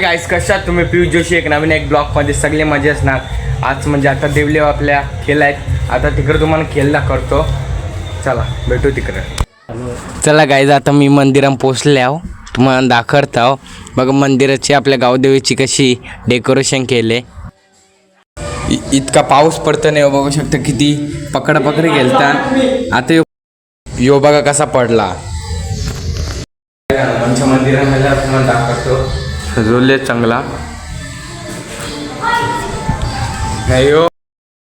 गाईस कशात तुम्ही? पियुष जोशी एक नवीन एक ब्लॉगमध्ये सगळे मजे असणार आज म्हणजे आता देवले आपल्या खेळ आहेत. आता तिकडे तुम्हाला खेळला करतो चला भेटू तिकडे. चला गाईज आता मी मंदिरात पोचले आहो. तुम्हाला दाखवत आहो. बघा मंदिराची आपल्या गावदेवीची कशी डेकोरेशन केले इतका पाऊस पडतो नाही बघू शकता किती पकडा पकडी गेलता आता यो- यो बघा कसा पडला. आमच्या मंदिरामध्ये तुम्हाला दाखवतो. सजवले चांगला. हो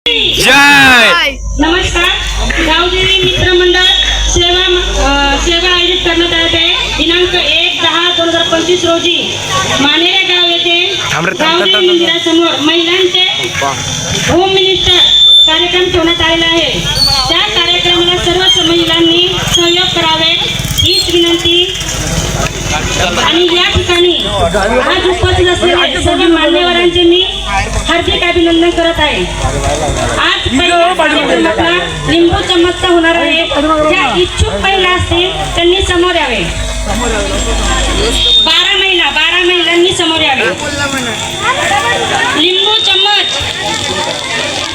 जय! नमस्कार. गावदेवी मित्र मंडळ सेवा सेवा आयोजित करण्यात आले आहे. दिनांक एक दहा दोन हजार पंचवीस रोजी मानेरे गाव येथे गावदेवी. मंदिरासमोर महिलांचे होम मिनिस्टर कार्यक्रम ठेवण्यात आलेला आहे. त्या कार्यक्रमाला सर्वच महिलांनी सहयोग करावे हीच विनंती. आणि या आज उपस्थित असलेले सर्व मान्यवरांचे मी हार्दिक अभिनंदन करत आहे. आज पहिल्या कार्यक्रमातला लिंबू चमत्कार होणार आहे. ज्या इच्छुक महिला असतील त्यांनी समोर यावे. बारा महिला बारा महिलांनी समोर यावे. लिंबू चम्मच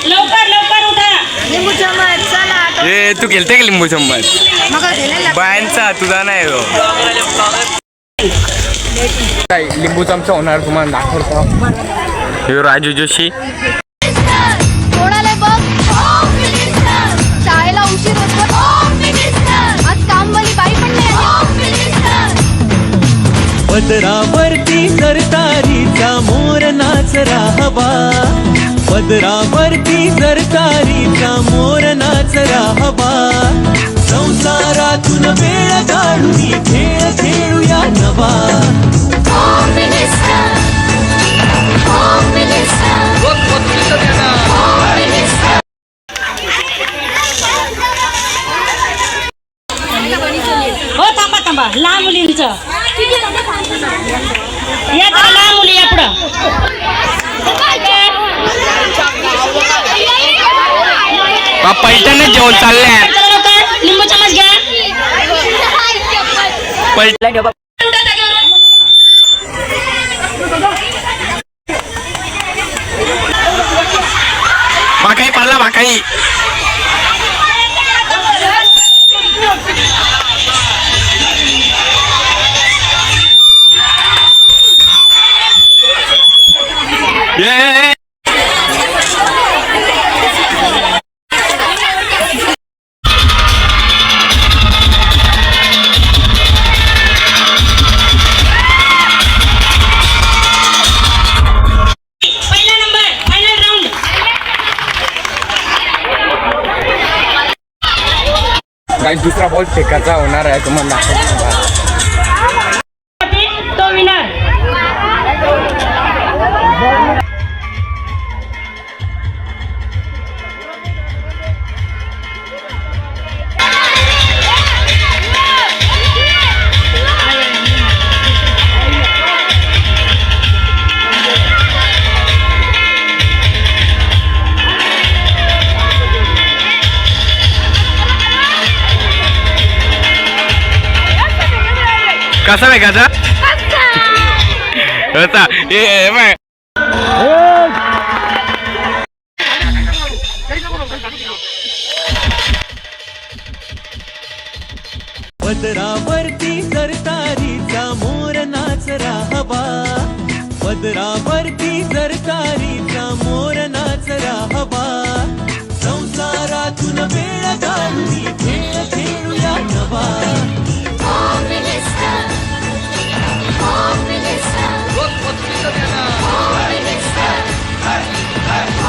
लवकर लवकर उठा. लिंबू चमच चला ए तू गेलते का लिंबू चम्मच बायांचा तुझा नाही हो लिंबू चमचा होणार तुम्हाला दाखवतो. हे राजू जोशी. कोणाला बघ? शाळेला उशीर होतो आज कामवाली बाई पण नाही आली. पदरावरती सरतारीचा मोर नाच राहावा. पदरावरती सरतारीचा मोर नाच राहावा. संसारातून वेळ काढून खेळ खेळूया नवा. थांबा लहान मुलींचं या जरा लहान मुली या पुढं पैठणच जेवण चाललंय चला लवकर लिंबू चमच घ्या. पैठण काही दुसरा बॉल फेकाचा होणार आहे तुम्हाला दाखवतो. तो विनर कसा फेकायचा होता. ए ए, बाय. पदरावरती सरतारीचा मोर नाच राहावा पदरावरती सरतारीचा मोर नाच राहावा संसारातून वेळ काढून खेळ खेळूया नवा. Polityczne! Polityczne! Polityczne! Hej!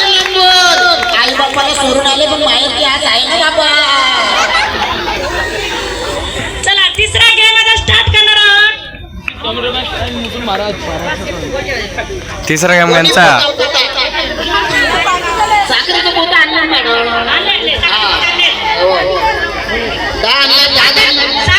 आई बाप्पाला सोडून आले पण माहिती आज आहे ना बाबा चला तिसरा गेम आता स्टार्ट करणार आहोत तिसरा गेम यांचा साखरेचं पोतं आणलं मॅडम काय आणलं काय आणलं?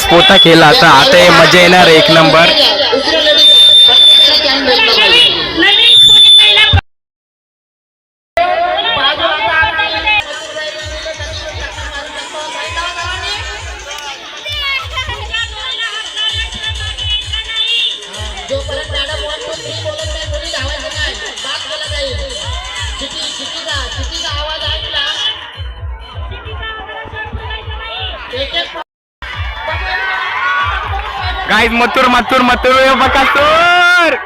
स्फोटक पोता केला. आता आता हे मजा येणार एक नंबर. मथुर मथुर मथुर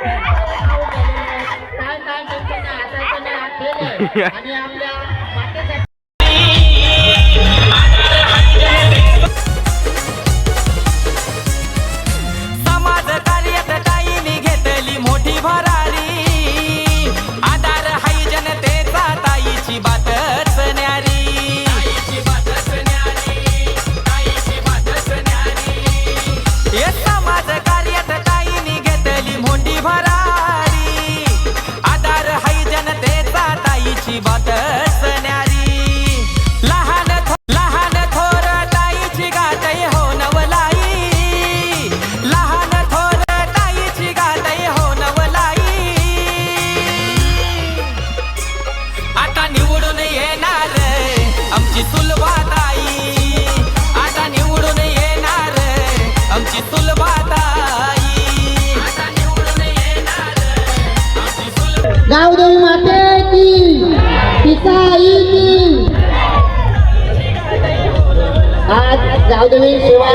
गावदेवी सेवा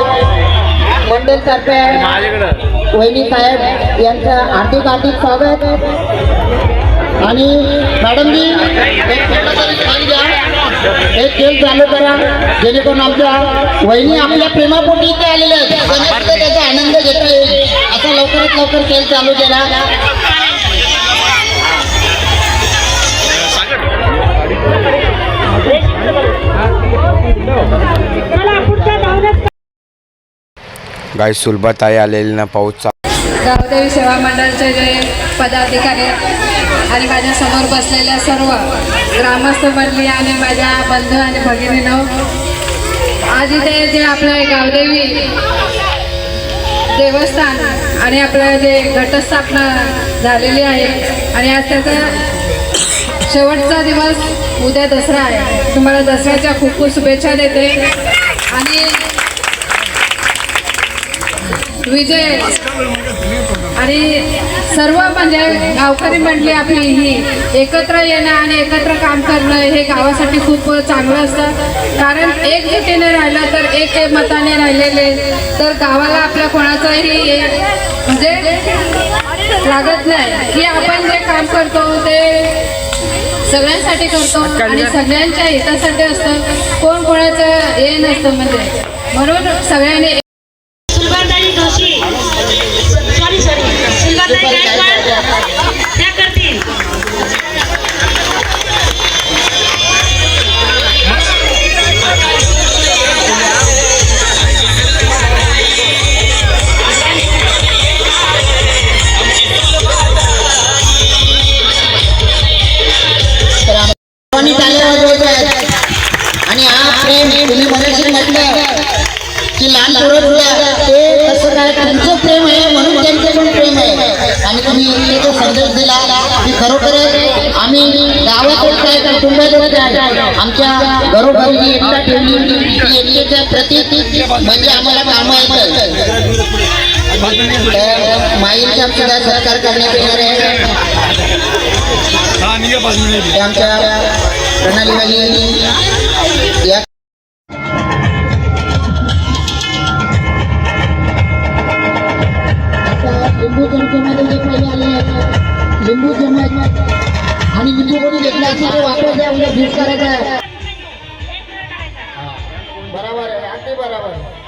मंडळ तर्फे वहिनी साहेब यांचं हार्दिक हार्दिक स्वागत. आणि मॅडमजी एक स्थान द्या एक खेळ चालू करा. जेणेकरून आमच्या वहिनी आपल्या प्रेमापोटी इथे आलेल्या आहेत. त्याचा आनंद घेता येईल. असा लवकरात लवकर खेळ चालू केला. गाय सुलभता आलेली ना पाऊसचा गावदेवी सेवा मंडळचे जे पदाधिकारी आहेत आणि माझ्यासमोर बसलेल्या सर्व ग्रामस्थ मंडळी आणि माझ्या बंधू आणि भगिनीनो आज इथे जे आपलं गावदेवी देवस्थान आणि आपलं जे घटस्थापना झालेली आहे आणि आज त्याचा शेवटचा दिवस उद्या दसरा आहे. तुम्हाला दसऱ्याच्या खूप खूप शुभेच्छा देते. आणि विजय. आणि सर्व म्हणजे गावकरी मंडळी आपली ही एकत्र येणं आणि एकत्र काम करणं हे गावासाठी खूप चांगलं असतं. कारण एकजुटीने राहिलं तर एक एक मताने राहिलेले तर गावाला आपल्या कोणाचाही म्हणजे लागत नाही. की आपण जे काम करतो ते सगळ्यांसाठी करतो आणि सगळ्यांच्या हितासाठी असतं. कोण कोणाचं हे नसतं म्हणजे. म्हणून सगळ्यांनी म्हटलं की लहान पोरं ते कसं काय तुमचं प्रेम आहे म्हणून त्यांचं पण प्रेम आहे. आणि तुम्ही एक संदेश दिला की खरोखरच आम्ही गावातच काय कुटुंबातच आमच्या घरोघरी जी एकता ठेवली ती एकतेच्या प्रती म्हणजे आम्हाला कामं येतं तर माईंचा सुद्धा सत्कार करण्यात येणार आहे. आमच्या प्रणालीवाली या आता लिंबू चमचेमध्ये जे पहिले आले आहेत? लिंबू चमच आणि लिंबू कोणी घेतला? असेल ते वापस द्या उद्या भीट करायचा आहे. बरोबर आहे अगदी बरोबर आहे.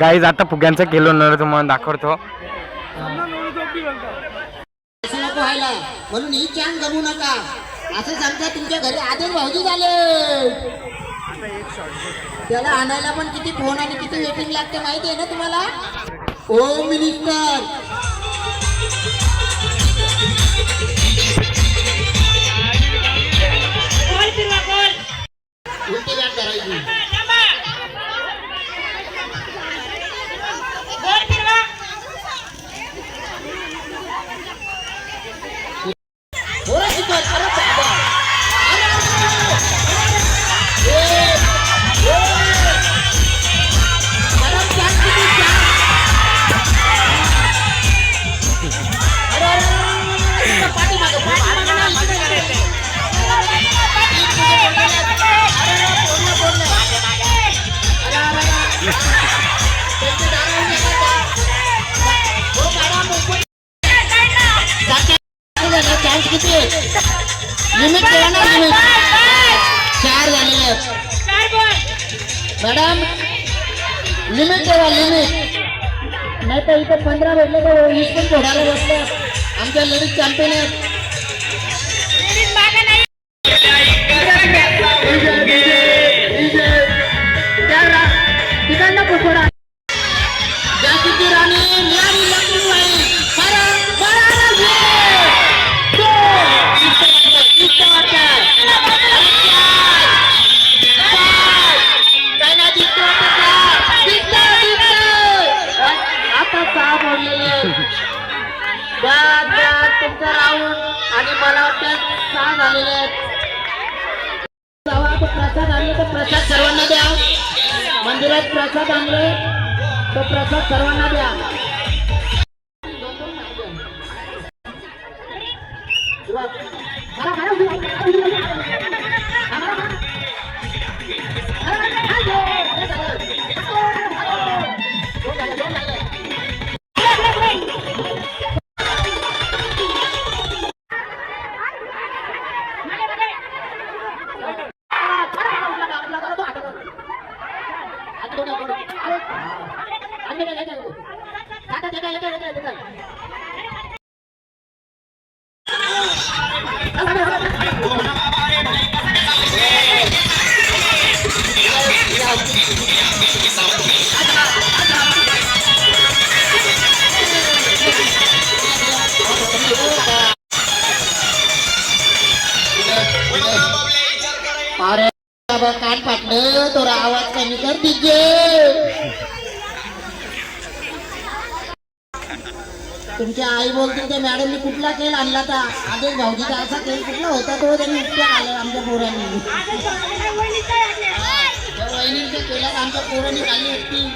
गाईज आता फुग्यांचं केलो नर तुम्हाला दाखवतो. म्हणून ही चान गमू नका असं सांगता तुमच्या घरी आदर भाऊजी झाले त्याला आणायला पण किती फोन आणि किती वेटिंग लागते माहिती आहे ना तुम्हाला? ओ मिनिस्टर ಕರಾಯ್ತು আমাদের চ্যাম্পিয়নের કરવાના બે अरे बाबा कान फाटलं थोडा आवाज कमी कर दिजे तुमच्या आई बोलते त्या मॅडमनी कुठला खेळ आणला तर आदेश भाऊजीचा असा खेळ कुठला होता तो त्यांनी उपचार आला आमच्या पोरांनी वहिनींच्या केल्यात आमच्या पोरांनी खाल्ली असती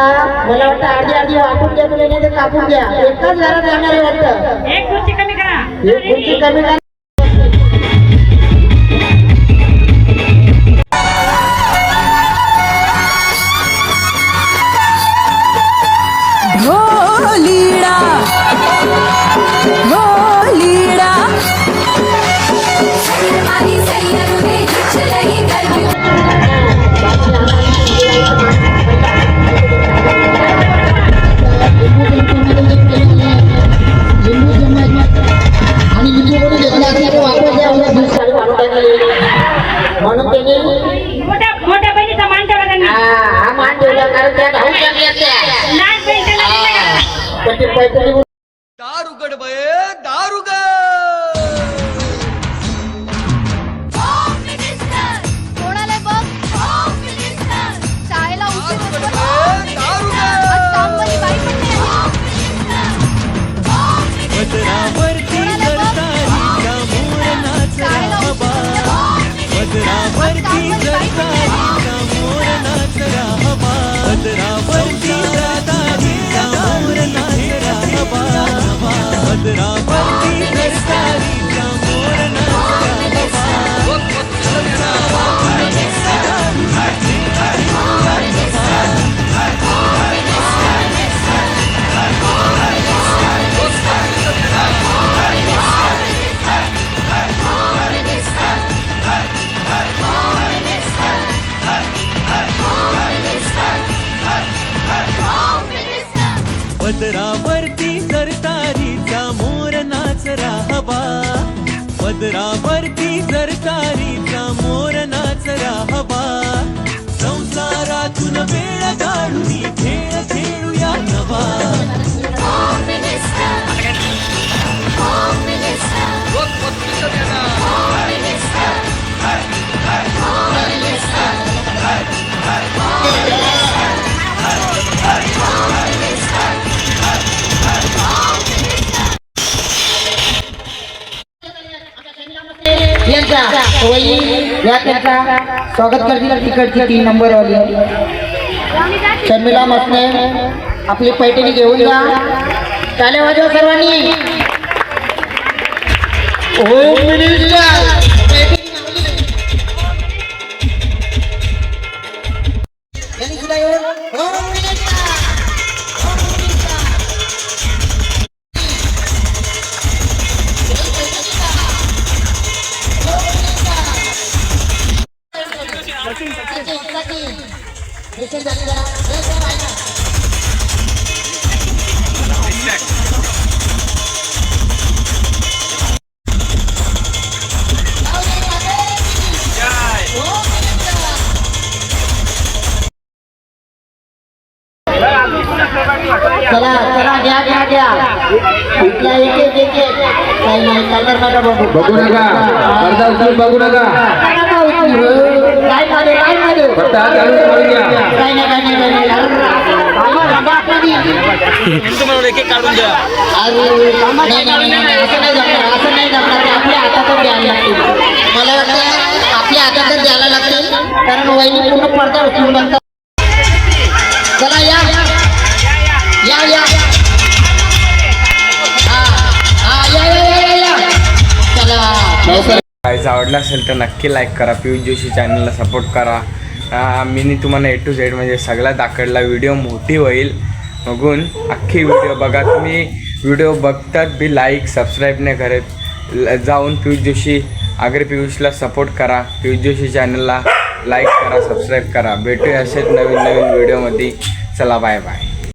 मला वाटतं अर्धी अर्धी वाटून द्या तुला नाही तर कापून द्या एकाच घरात जाणार आहे वाटतं. एक खुर्ची कमी करा. एक खुर्ची कमी करा. पदरावरती सरतारीचा मोर पदरावरती सरतारीचा मोर नाच राहावा पदरावरती सरतारीचा मोर नाच राहावा संसारातून वेळ काढून खेळ खेळूया नवा Hey! वही या त्यांचा स्वागत करतील तिकडची तीन नंबर वाली। शर्मिला मसने आपली पैठणी घेऊन जा। चाले वाजवा सर्वांनी? मिनिस्टर बघू नका. उचलून बघू नका. फक्त हात घालून असं नाही जमणार आपल्या हातातच द्यायला लागतील मला वाटतं आपल्या हातातच द्यायला लागतील कारण वहिनी पूर्ण पडदा उचलून बघतात. गाईज आवडला असेल तर नक्की लाईक करा. पियुष जोशी चॅनलला सपोर्ट करा. मी तुम्हाला ए टू झेड म्हणजे सगळा दाखडला व्हिडिओ मोठी होईल बघून अख्खी व्हिडिओ बघा. तुम्ही व्हिडिओ बघतात बी लाईक सबस्क्राईब नाही करत जाऊन जाऊन पियुष जोशी आग्रे पियुषला सपोर्ट करा. पियुष जोशी चॅनलला लाईक करा सबस्क्राईब करा. भेटूया असेच नवीन नवीन व्हिडिओमध्ये चला बाय बाय